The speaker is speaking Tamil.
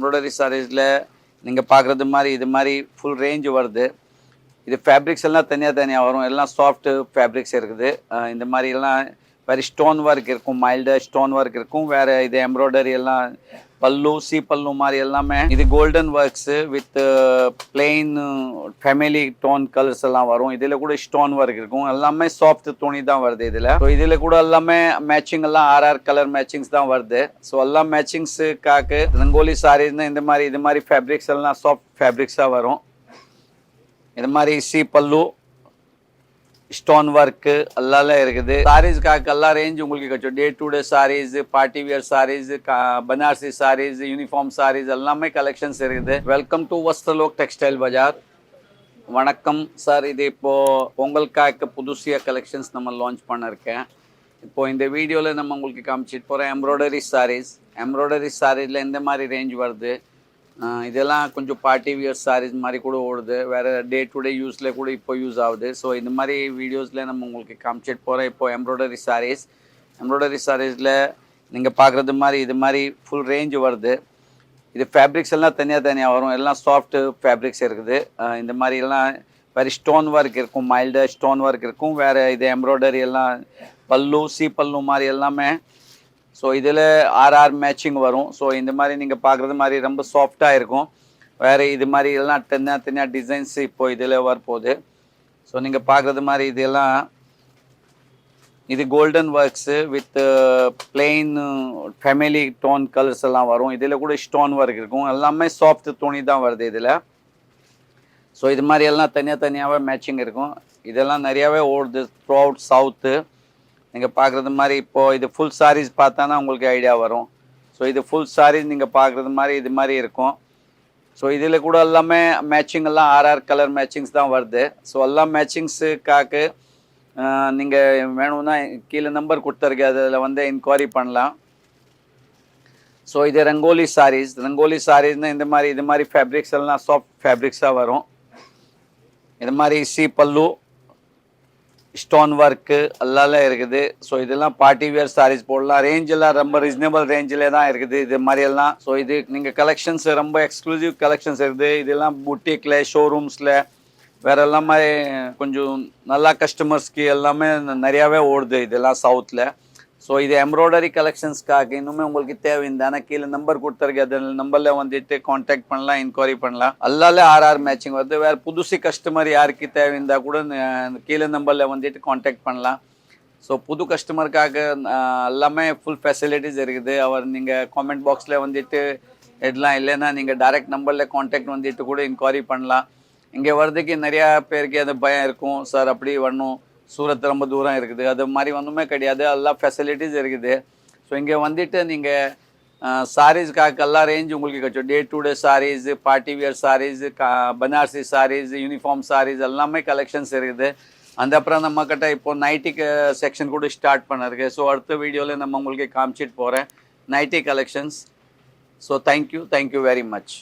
எம்ப்ராய்டரி சாரீஸில் நீங்கள் பார்க்குறது மாதிரி இது மாதிரி ஃபுல் ரேஞ்ச் வருது. இது ஃபேப்ரிக்ஸ் எல்லாம் தனியாக தனியாக வரும். எல்லாம் சாஃப்ட்டு ஃபேப்ரிக்ஸ் இருக்குது. இந்த மாதிரி எல்லாம் வேறு ஸ்டோன் ஒர்க் இருக்கும். மைல்டாக ஸ்டோன் ஒர்க் இருக்கும். வேறு இது எம்ப்ராய்டரி எல்லாம் பல்லு சி பல்லு மாதிரி எல்லாமே. இது golden works with plain family tone colours எல்லாம் வரும். இதில் கூட ஸ்டோன் ஒர்க் இருக்கும். எல்லாமே சாஃப்ட் துணி தான் வருது இதில். ஸோ இதில் கூட எல்லாமே மேட்சிங் எல்லாம் ஆர்ஆர் கலர் மேட்சிங்ஸ் தான் வருது. ஸோ எல்லாம் மேட்சிங்ஸுக்காக ரங்கோலி சாரீஸ்னு இந்த மாதிரி இது மாதிரி ஃபேப்ரிக்ஸ் எல்லாம் சாஃப்ட் ஃபேப்ரிக்ஸாக வரும். இது மாதிரி சி பல்லு ஸ்டோன் ஒர்க்கு எல்லாம் இருக்குது. சாரீஸ்க்காக எல்லா ரேஞ்ச் உங்களுக்கு கிடைக்கும் day to day sarees party wear sarees Banarasi sarees uniform sarees எல்லாமே கலெக்ஷன்ஸ் இருக்குது. Welcome to Vastralok textile Bazaar வணக்கம் சார். இது இப்போது பொங்கலுக்காக புதுசியாக கலெக்ஷன்ஸ் நம்ம லான்ச் பண்ணிருக்கேன். இப்போது இந்த வீடியோவில் நம்ம உங்களுக்கு காமிச்சிட்டு போகிறோம் எம்ப்ராய்டரி சாரீஸ் எம்ப்ராய்டரி சாரீஸில் எந்த மாதிரி ரேஞ்ச் வருது? இதெல்லாம் கொஞ்சம் பார்ட்டி வியர் சாரீஸ் மாதிரி கூட ஓடுது. வேறு டே டு டே யூஸில் கூட இப்போ யூஸ் ஆகுது. ஸோ இந்த மாதிரி வீடியோஸில் நம்ம உங்களுக்கு காமிச்சிட்டு போகிறோம் இப்போ எம்ப்ராய்டரி சாரீஸ் எம்ப்ராய்டரி சாரீஸில் நீங்கள் பார்க்குறது மாதிரி இது மாதிரி ஃபுல் ரேஞ்ச் வருது. இது ஃபேப்ரிக்ஸ் எல்லாம் தனியாக தனியாக வரும். எல்லாம் சாஃப்ட் ஃபேப்ரிக்ஸ் இருக்குது. இந்த மாதிரி எல்லாம் வேறு ஸ்டோன் ஒர்க் இருக்கும். மைல்டாக ஸ்டோன் ஒர்க் இருக்கும். வேறு இது எம்ப்ராய்டரி எல்லாம் பல்லு சி பல்லு மாதிரி எல்லாமே ஸோ இதில் ஆர்ஆர் மேட்சிங் வரும். ஸோ இந்த மாதிரி நீங்கள் பார்க்குறது மாதிரி ரொம்ப சாஃப்டாக இருக்கும். வேறு இது மாதிரி எல்லாம் தனியாக தனியாக டிசைன்ஸ் இப்போ இதில் வரப்போகுது. ஸோ நீங்கள் பார்க்குறது மாதிரி இதெல்லாம் இது golden works with plain family tone colours எல்லாம் வரும். இதில் கூட ஸ்டோன் ஒர்க் இருக்கும். எல்லாமே சாஃப்ட் துணி தான் வருது இதில். ஸோ இது மாதிரி எல்லாம் தனியாக தனியாகவே மேட்சிங் இருக்கும். இதெல்லாம் நிறையாவே ஓடுது த்ரூ அவுட் சவுத்து நீங்கள் பார்க்குறது மாதிரி இப்போது இது ஃபுல் சாரீஸ் பார்த்தானா உங்களுக்கு ஐடியா வரும். ஸோ இது ஃபுல் சாரீஸ் நீங்கள் பார்க்குறது மாதிரி இது மாதிரி இருக்கும். ஸோ இதில் கூட எல்லாமே மேட்சிங் எல்லாம் ஆர்ஆர் கலர் மேட்சிங்ஸ் தான் வருது. ஸோ எல்லாம் மேட்சிங்ஸுக்காக நீங்கள் வேணும்னா கீழே நம்பர் கொடுத்துருக்கேன் அதில் வந்து இன்கொயரி பண்ணலாம். ஸோ இது ரங்கோலி சாரீஸ் ரங்கோலி சாரீஸ்னால் இந்த மாதிரி இது மாதிரி ஃபேப்ரிக்ஸ் எல்லாம் சாஃப்ட் ஃபேப்ரிக்ஸாக வரும். இது மாதிரி சி பல்லு ஸ்டோன் ஒர்க்கு எல்லாம் இருக்குது. ஸோ இதெல்லாம் பார்ட்டி வியர் சாரீஸ் போடலாம். ரேஞ்ச் எல்லாம் ரொம்ப ரீசனபிள் ரேஞ்சிலே தான் இருக்குது. இது மாதிரியெல்லாம். ஸோ இது நீங்கள் கலெக்ஷன்ஸ் ரொம்ப எக்ஸ்க்ளூசிவ் கலெக்ஷன்ஸ் இருக்குது. இதெல்லாம் புட்டிக்கில் ஷோரூம்ஸில் வேற எல்லாமே கொஞ்சம் நல்லா கஸ்டமர்ஸ்க்கு எல்லாமே நிறையாவே ஓடுது இதெல்லாம் சவுத்தில் ஸோ இது எம்ப்ராய்டரி கலெக்ஷன்ஸ்க்காக இன்னுமே உங்களுக்கு தேவை ஆனால் கீழே நம்பர் கொடுத்துருக்கு அதில் நம்பரில் வந்துட்டு காண்டாக்ட் பண்ணலாம் என்கொயரி பண்ணலாம். எல்லாலே ஆர்ஆர் மேட்சிங் வருது வேறு புதுசு கஸ்டமர் யாருக்கு தேவை இருந்தால் கூட கீழே நம்பரில் வந்துட்டு காண்டாக்ட் பண்ணலாம். ஸோ புது கஸ்டமருக்காக எல்லாமே ஃபுல் ஃபெசிலிட்டிஸ் இருக்குது. அவர் நீங்கள் காமெண்ட் பாக்ஸில் வந்துட்டு எல்லாம் இல்லைன்னா நீங்கள் டைரக்ட் நம்பரில் காண்டாக்ட் வந்துட்டு கூட என்கொயரி பண்ணலாம். இங்கே வர்றதுக்கு நிறையா பேருக்கு அது பயம் இருக்கும். சார் அப்படி வரணும். சூரத் ரொம்ப தூரம் இருக்குது. அது மாதிரி ஒன்றுமே கிடையாது. எல்லா ஃபெசிலிட்டிஸ் இருக்குது. ஸோ இங்கே வந்துட்டு நீங்கள் சாரீஸ்க்காக எல்லா ரேஞ்ச் உங்களுக்கு கிடைக்கும் day to day sarees party wear sarees Banarasi sarees uniform sarees எல்லாமே கலெக்ஷன்ஸ் இருக்குது. அந்த அப்புறம் நம்மக்கிட்ட இப்போ நைட்டிக்கு செக்ஷன் கூட ஸ்டார்ட் பண்ணிருக்கு. ஸோ அடுத்த வீடியோவில் நம்ம உங்களுக்கு காமிச்சிட்டு போகிறேன் nighty collections so thank you thank you very much